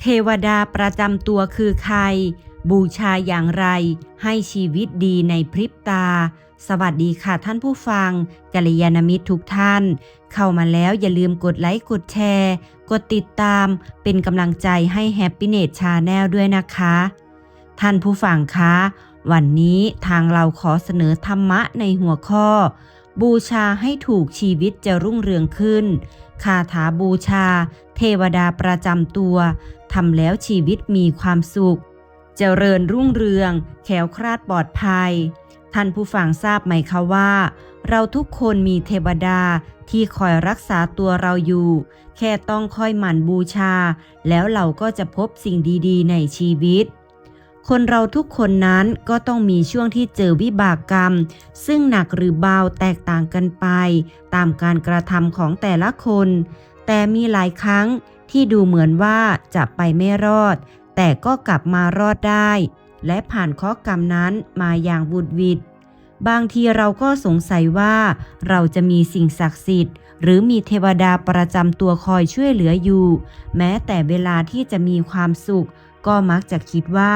เทวดาประจำตัวคือใคร บูชาอย่างไร ให้ชีวิตดีในพริบตา สวัสดีค่ะท่านผู้ฟังกัลยาณมิตรทุกท่าน เข้ามาแล้วอย่าลืมกดไลค์ กดแชร์ กดติดตาม เป็นกำลังใจให้แฮปปี้เน c ชาแนลด้วยนะคะ ท่านผู้ฟังคะ วันนี้ทางเราขอเสนอธรรมะในหัวข้อ บูชาให้ถูกชีวิตจะรุ่งเรืองขึ้น คาถาบูชา เทวดาประจำตัว ทำแล้วชีวิตมีความสุข เจริญรุ่งเรือง แขวคลาดปลอดภัย ท่านผู้ฟังทราบไหมคะว่า เราทุกคนมีเทวดาที่คอยรักษาตัวเราอยู่ แค่ต้องค่อยหมั่นบูชา แล้วเราก็จะพบสิ่งดีๆ ในชีวิต คนเราทุกคนนั้นก็ต้องมีช่วงที่เจอวิบากกรรม ซึ่งหนักหรือเบาแตกต่างกันไป ตามการกระทำของแต่ละคน แต่มีหลายครั้ง ที่ดูเหมือนว่าจะไปไม่รอด แต่ก็กลับมารอดได้ และผ่านข้อกรรมนั้นมาอย่างบุดวิดบางทีเราก็สงสัยว่า เราจะมีสิ่งศักดิ์สิทธิ์ หรือมีเทวดาประจำตัวคอยช่วยเหลืออยู่ แม้แต่เวลาที่จะมีความสุข ก็มักจะคิดว่า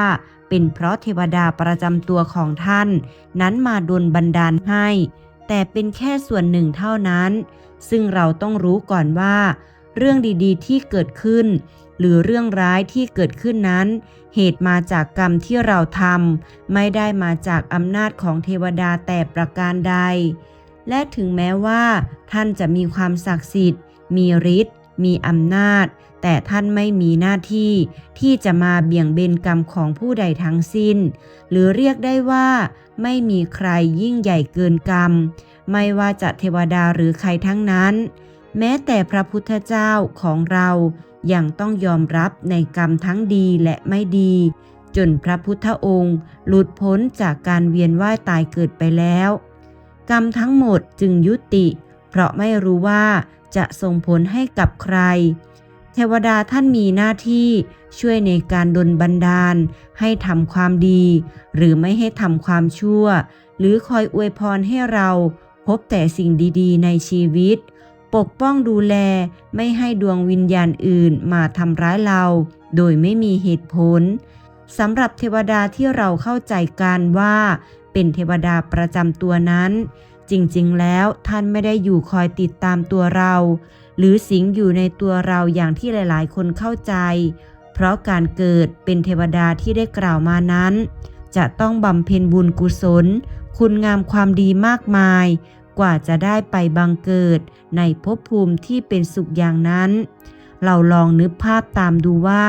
เป็นเพราะเทวดาประจำตัวของท่าน นั้นมาดลบันดาลให้ แต่เป็นแค่ส่วนหนึ่งเท่านั้น ซึ่งเราต้องรู้ก่อนว่า เรื่องดีๆ ที่เกิดขึ้น หรือเรื่องร้ายที่เกิดขึ้นนั้น เหตุมาจากกรรมที่เราทำไม่ได้มาจากอำนาจของเทวดาแต่ประการใด และถึงแม้ว่า ท่านจะมีความศักดิ์สิทธิ์ มีฤทธิ์มีอำนาจ แต่ท่านไม่มีหน้าที่ที่จะมาเบี่ยงเบนกรรมของผู้ใดทั้งสิ้น หรือเรียกได้ว่า ไม่มีใครยิ่งใหญ่เกินกรรม ไม่ว่าจะเทวดาหรือใครทั้งนั้น แม้แต่พระพุทธเจ้าของเรายังต้องยอมรับในกรรมทั้งดีและไม่ดี จนพระพุทธองค์ หลุดพ้นจากการเวียนว่ายตายเกิดไปแล้ว กรรมทั้งหมดจึงยุติ เพราะไม่รู้ว่าจะส่งผลให้กับใคร เทวดาท่านมีหน้าที่ช่วยในการดลบันดาล ให้ทำความดี หรือไม่ให้ทำความชั่ว หรือคอยอวยพรให้เราพบแต่สิ่งดีๆ ในชีวิต ปกป้องดูแลไม่ให้ดวงวิญญาณอื่นมาทำร้ายเรา โดยไม่มีเหตุผลสำหรับเทวดาที่เราเข้าใจกันว่า เป็นเทวดาประจำตัวนั้น จริงๆ แล้วท่านไม่ได้อยู่คอยติดตามตัวเรา หรือสิงอยู่ในตัวเราอย่างที่หลายๆ คนเข้าใจ เพราะการเกิดเป็นเทวดาที่ได้กล่าวมานั้น จะต้องบำเพ็ญบุญกุศล คุณงามความดีมากมาย กว่าจะได้ไปบังเกิดในภพภูมิที่เป็นสุขอย่างนั้น เราลองนึกภาพตามดูว่า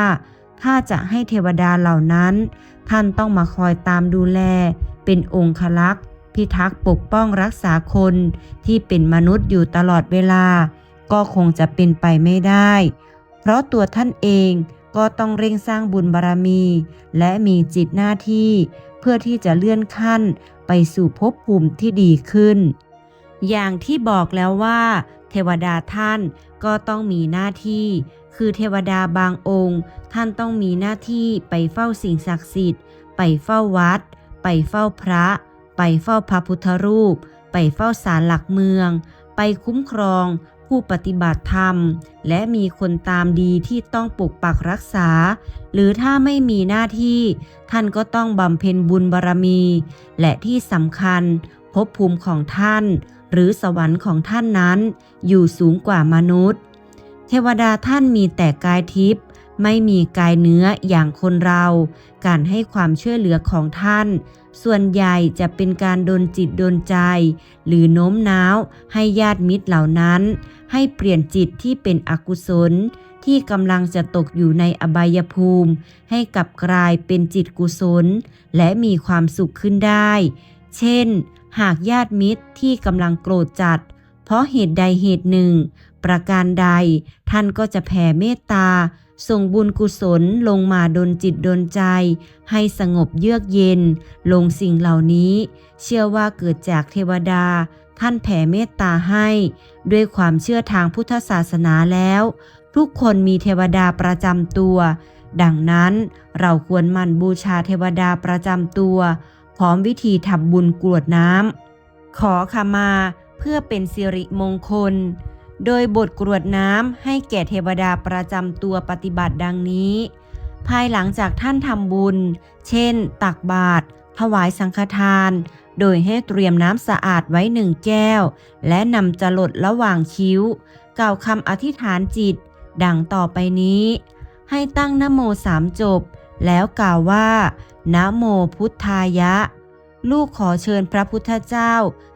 ถ้าจะให้เทวดาเหล่านั้น ท่านต้องมาคอยตามดูแล เป็นองคลักษ์พิทักษ์ปกป้องรักษาคนที่เป็นมนุษย์อยู่ตลอดเวลา ก็คงจะเป็นไปไม่ได้ เพราะตัวท่านเองก็ต้องเร่งสร้างบุญบารมี และมีจิตหน้าที่ เพื่อที่จะเลื่อนขั้นไปสู่ภพภูมิที่ดีขึ้น อย่างที่บอกแล้วว่า เทวดาท่านก็ต้องมีหน้าที่ คือเทวดาบางองค์ ท่านต้องมีหน้าที่ไปเฝ้าสิ่งศักดิ์สิทธิ์ ไปเฝ้าวัด ไปเฝ้าพระ ไปเฝ้าพระพุทธรูป ไปเฝ้าศาลหลักเมือง ไปคุ้มครองผู้ปฏิบัติธรรม และมีคนตามดีที่ต้องปกปักรักษา หรือถ้าไม่มีหน้าที่ ท่านก็ต้องบำเพ็ญบุญบารมี และที่สำคัญภพภูมิของท่าน หรือสวรรค์ของท่านนั้น อยู่สูงกว่ามนุษย์ เทวดาท่านมีแต่กายทิพย์ไม่มีกายเนื้ออย่างคนเรา การให้ความช่วยเหลือของท่าน ส่วนใหญ่จะเป็นการดนจิตดนใจ หรือโน้มน้าว ให้ญาติมิตรเหล่านั้น ให้เปลี่ยนจิตที่เป็นอกุศล ที่กำลังจะตกอยู่ในอบายภูมิ ให้กลับกลายเป็นจิตกุศล และมีความสุขขึ้นได้ เช่น หากญาติมิตรที่กำลังโกรธจัด เพราะเหตุใดเหตุหนึ่ง ประการใด ท่านก็จะแผ่เมตตา ส่งบุญกุศลลงมาดนจิตดนใจ ให้สงบเยือกเย็น ลงสิ่งเหล่านี้ เชื่อว่าเกิดจากเทวดา ท่านแผ่เมตตาให้ ด้วยความเชื่อทางพุทธศาสนาแล้ว ทุกคนมีเทวดาประจำตัว ดังนั้นเราควรหมั่นบูชาเทวดาประจำตัว พร้อมวิธีทำบุญกรวดน้ำขอขมาเพื่อเป็นสิริมงคล โดยบทกรวดน้ำให้แก่เทวดาประจำตัวปฏิบัติดังนี้ ภายหลังจากท่านทำบุญ เช่น ตักบาตรถวายสังฆทาน โดยให้เตรียมน้ำสะอาดไว้หนึ่งแก้ว และนำจรดระหว่างคิ้ว กล่าวคำอธิษฐานจิต ดังต่อไปนี้ ให้ตั้งนโมสามจบ แล้วกล่าวว่านะโมพุทธายะ ลูกขอเชิญพระพุทธเจ้า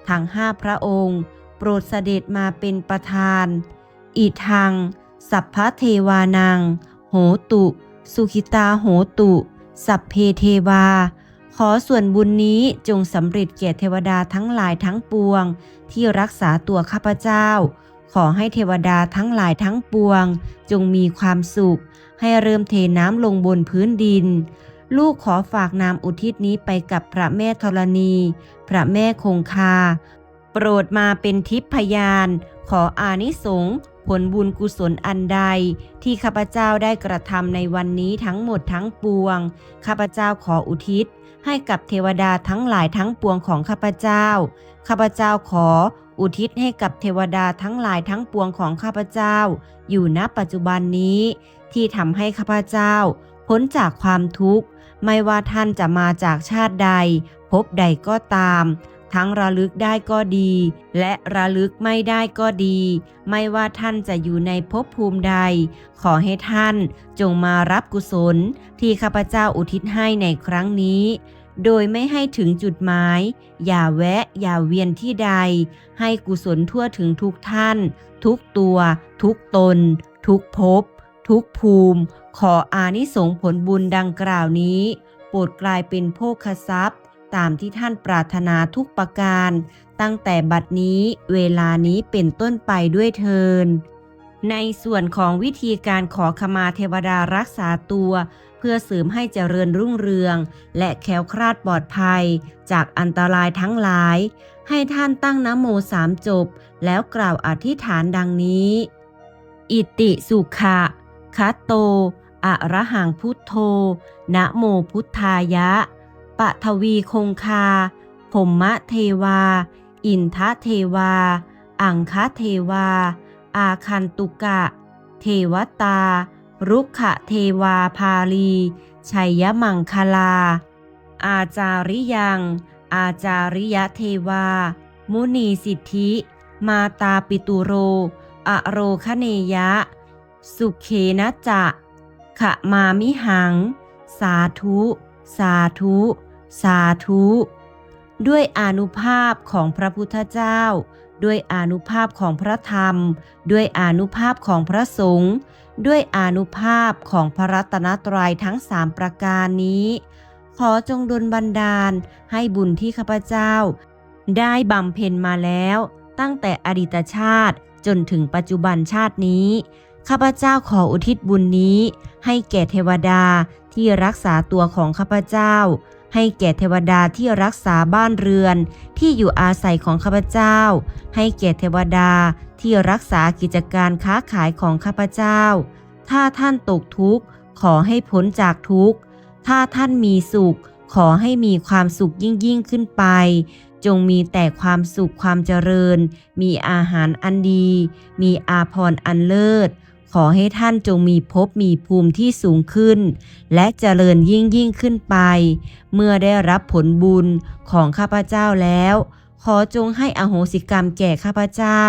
ทั้งห้าพระองค์ โปรดเสด็จมาเป็นประธานอีทัง สัพพเทวานัง โหตุ สุขิตาโหตุ สัพเพเทวา ขอส่วนบุญนี้จงสำเร็จแก่เทวดาทั้งหลายทั้งปวง ที่รักษาตัวข้าพเจ้า ขอให้เทวดาทั้งหลายทั้งปวง จงมีความสุข ให้เริ่มเทน้ำลงบนพื้นดิน ลูกขอฝากนามอุทิศนี้ไปกับพระแม่ธรณี พระแม่คงคา โปรดมาเป็นทิพยาน ขออานิสงส์ผลบุญกุศลอันใด ที่ข้าพเจ้าได้กระทำในวันนี้ทั้งหมดทั้งปวง ข้าพเจ้าขออุทิศ ให้กับเทวดาทั้งหลายทั้งปวงของข้าพเจ้า ข้าพเจ้าขออุทิศให้กับเทวดาทั้งหลายทั้งปวงของข้าพเจ้า อยู่ณปัจจุบันนี้ ที่ทำให้ข้าพเจ้า พ้นจากความทุกข์ ไม่ว่าท่านจะมาจากชาติใด พบใดก็ตาม ทั้งระลึกได้ก็ดี และระลึกไม่ได้ก็ดี ไม่ว่าท่านจะอยู่ในภพภูมิใด ขอให้ท่านจงมารับกุศล ที่ข้าพเจ้าอุทิศให้ในครั้งนี้ โดยไม่ให้ถึงจุดหมาย อย่าแวะอย่าเวียนที่ใด ให้กุศลทั่วถึงทุกท่าน ทุกตัว ทุกตน ทุกภพทุกภูมิ ขออานิสงส์ผลบุญดังกล่าวนี้ โปรดกลายเป็นโภคทรัพย์ ตามที่ท่านปรารถนาทุกประการ ตั้งแต่บัดนี้เวลานี้เป็นต้นไปด้วยเทิน ในส่วนของวิธีการขอขมาเทวดารักษาตัว เพื่อเสริมให้เจริญรุ่งเรือง และแคล้วคลาดปลอดภัย จากอันตรายทั้งหลาย ให้ท่านตั้งนะโมสามจบ แล้วกล่าวอธิษฐานดังนี้ อิติสุขะคัตโตอะระหังพุทโธนะโมพุทธายะ ปะทวีคงคาพมมะเทวา อินทะเทวา อังคะเทวา อาคันตุกะ เทวตา รุกขะเทวาพาลีชัยมังคลา อาจาริยัง อาจาริยะเทวา มุนีสิทธิ มาตาปิตุโร อโรคเนยะ สุเขนะจะขะมามิหัง สาธุ สาธุ สาธุ ด้วยอนุภาพของพระพุทธเจ้า ด้วยอนุภาพของพระธรรม ด้วยอนุภาพของพระสงฆ์ด้วยอนุภาพของพระรัตนตรัยทั้งสามประการนี้ ขอจงดลบันดาลให้บุญที่ข้าพเจ้า ได้บำเพ็ญมาแล้วตั้งแต่อดีตชาติจนถึงปัจจุบันชาตินี้ ข้าพเจ้าขออุทิศบุญนี้ ให้แก่เทวดาที่รักษาตัวของข้าพเจ้า ให้แก่เทวดาที่รักษาบ้านเรือนที่อยู่อาศัยของข้าพเจ้า ให้แก่เทวดาที่รักษากิจการค้าขายของข้าพเจ้า ถ้าท่านตกทุกข์ขอให้พ้นจากทุกข์ ถ้าท่านมีสุข ขอให้มีความสุขยิ่งยิ่งขึ้นไป จงมีแต่ความสุขความเจริญ มีอาหารอันดี มีอาภรณ์อันเลิศ ขอให้ท่านจงมีภพมีภูมิที่สูงขึ้น และเจริญยิ่งยิ่งขึ้นไป เมื่อได้รับผลบุญของข้าพเจ้าแล้ว ขอจงให้อโหสิกรรมแก่ข้าพเจ้า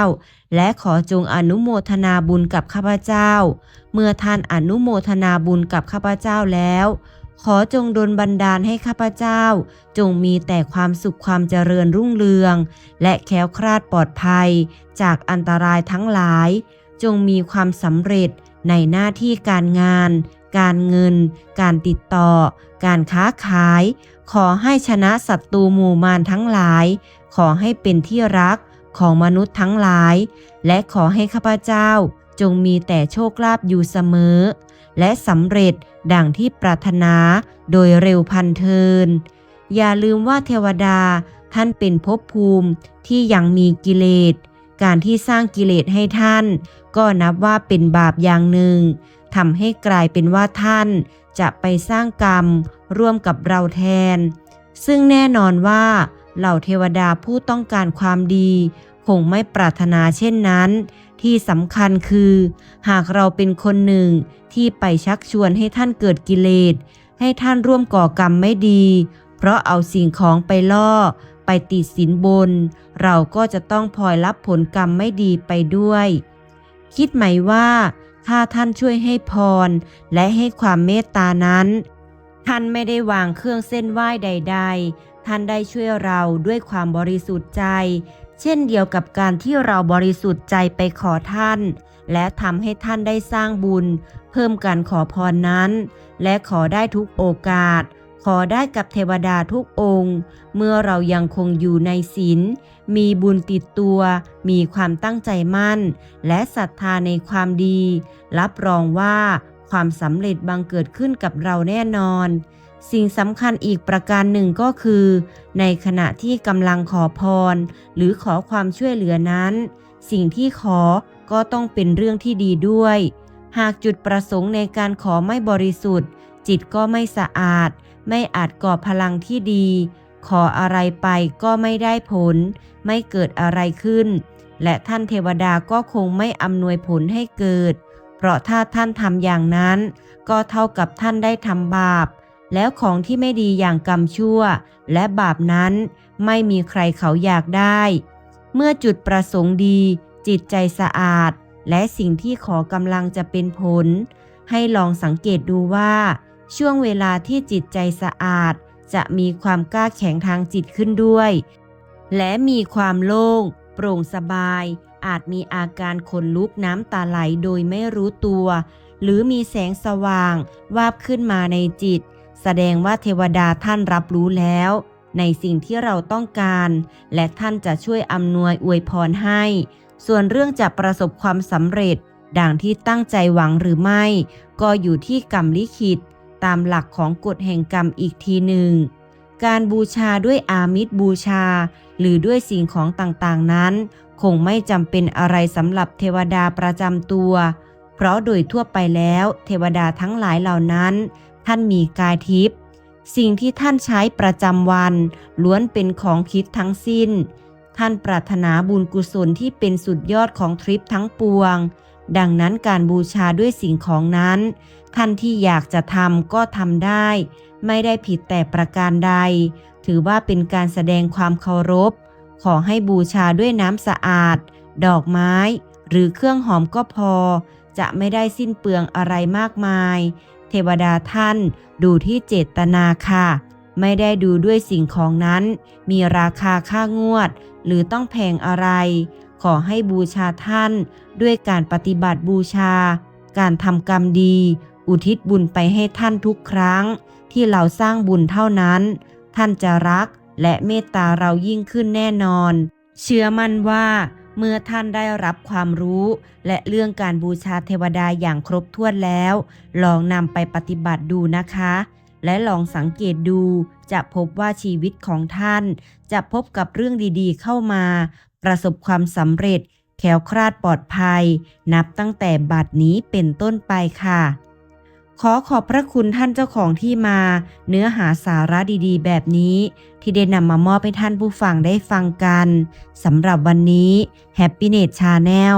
และขอจงอนุโมทนาบุญกับข้าพเจ้า เมื่อท่านอนุโมทนาบุญกับข้าพเจ้าแล้ว ขอจงดลบันดาลให้ข้าพเจ้า จงมีแต่ความสุขความเจริญรุ่งเรือง และแคล้วคลาดปลอดภัย จากอันตรายทั้งหลาย จงมีความสำเร็จในหน้าที่การงาน การเงิน การติดต่อ การค้าขาย ขอให้ชนะศัตรูหมู่มารทั้งหลาย ขอให้เป็นที่รักของมนุษย์ทั้งหลาย และขอให้ข้าพเจ้าจงมีแต่โชคลาภอยู่เสมอ และสำเร็จดังที่ปรารถนาโดยเร็วพันเทิน อย่าลืมว่าเทวดาท่านเป็นภพภูมิที่ยังมีกิเลส การที่สร้างกิเลสให้ท่าน ก็นับว่าเป็นบาปอย่างหนึ่งทำให้กลายเป็นว่าท่าน จะไปสร้างกรรมร่วมกับเราแทน ซึ่งแน่นอนว่าเหล่าเทวดาผู้ต้องการความดี คงไม่ปรารถนาเช่นนั้น ที่สำคัญคือ หากเราเป็นคนหนึ่งที่ไปชักชวนให้ท่านเกิดกิเลส ให้ท่านร่วมก่อกรรมไม่ดี เพราะเอาสิ่งของไปล่อ ไปติดสินบน เราก็จะต้องพลอยรับผลกรรมไม่ดีไปด้วย คิดไหมว่า ถ้าท่านช่วยให้พร และให้ความเมตตานั้น ท่านไม่ได้วางเครื่องเส้นไหว้ใด ๆ ท่านได้ช่วยเราด้วยความบริสุทธิ์ใจ เช่นเดียวกับการที่เราบริสุทธิ์ใจไปขอท่าน และทำให้ท่านได้สร้างบุญ เพิ่มการขอพรนั้น และขอได้ทุกโอกาส ขอได้กับเทวดาทุกองค์ เมื่อเรายังคงอยู่ในศีล มีบุญติดตัว มีความตั้งใจมั่น และศรัทธาในความดี รับรองว่าความสำเร็จบังเกิดขึ้นกับเราแน่นอน สิ่งสำคัญอีกประการหนึ่งก็คือ ในขณะที่กำลังขอพร หรือขอความช่วยเหลือนั้น สิ่งที่ขอก็ต้องเป็นเรื่องที่ดีด้วย หากจุดประสงค์ในการขอไม่บริสุทธิ์ จิตก็ไม่สะอาด ไม่อาจก่อพลังที่ดี ขออะไรไปก็ไม่ได้ผล ไม่เกิดอะไรขึ้น และท่านเทวดาก็คงไม่อำนวยผลให้เกิด เพราะถ้าท่านทำอย่างนั้น ก็เท่ากับท่านได้ทำบาป แล้วของที่ไม่ดีอย่างกรรมชั่ว และบาปนั้นไม่มีใครเขาอยากได้ เมื่อจุดประสงค์ดี จิตใจสะอาด และสิ่งที่ขอกำลังจะเป็นผล ให้ลองสังเกตดูว่า ช่วงเวลาที่จิตใจสะอาด จะมีความกล้าแข็งทางจิตขึ้นด้วย และมีความโล่ง โปร่งสบาย อาจมีอาการขนลุกน้ำตาไหลโดยไม่รู้ตัว หรือมีแสงสว่าง วาบขึ้นมาในจิต แสดงว่าเทวดาท่านรับรู้แล้ว ในสิ่งที่เราต้องการ และท่านจะช่วยอำนวยอวยพรให้ ส่วนเรื่องจะประสบความสำเร็จ ดังที่ตั้งใจหวังหรือไม่ ก็อยู่ที่กรรมลิขิต ตามหลักของกฎแห่งกรรมอีกทีหนึ่ง การบูชาด้วยอามิตรบูชา หรือด้วยสิ่งของต่างๆนั้น คงไม่จำเป็นอะไรสำหรับเทวดาประจำตัว เพราะโดยทั่วไปแล้วเทวดาทั้งหลายเหล่านั้น ท่านมีกายทิพย์สิ่งที่ท่านใช้ประจำวัน ล้วนเป็นของคิดทั้งสิ้น ท่านปรารถนาบุญกุศลที่เป็นสุดยอดของทริปทั้งปวง ดังนั้นการบูชาด้วยสิ่งของนั้น ท่านที่อยากจะทำก็ทำได้ ไม่ได้ผิดแต่ประการใด ถือว่าเป็นการแสดงความเคารพ ขอให้บูชาด้วยน้ำสะอาด ดอกไม้ หรือเครื่องหอมก็พอ จะไม่ได้สิ้นเปลืองอะไรมากมาย เทวดาท่านดูที่เจตนาค่ะ ไม่ได้ดูด้วยสิ่งของนั้น มีราคาค่างวด หรือต้องแพงอะไร ขอให้บูชาท่านด้วยการปฏิบัติบูชา การทำกรรมดี อุทิศบุญไปให้ท่านทุกครั้ง ที่เราสร้างบุญเท่านั้น ท่านจะรักและเมตตาเรายิ่งขึ้นแน่นอน เชื่อมั่นว่าเมื่อท่านได้รับความรู้ และเรื่องการบูชาเทวดาอย่างครบถ้วนแล้ว ลองนำไปปฏิบัติดูนะคะ และลองสังเกตดู จะพบว่าชีวิตของท่าน จะพบกับเรื่องดีๆเข้ามา ประสบความสำเร็จ แขวคลาดปลอดภัย นับตั้งแต่บัดนี้เป็นต้นไปค่ะ ขอขอบพระคุณท่านเจ้าของที่มา เนื้อหาสาระดีๆ แบบนี้ ที่ได้นำมามอบให้ท่านผู้ฟังได้ฟังกันสำหรับวันนี้ Happiness Channel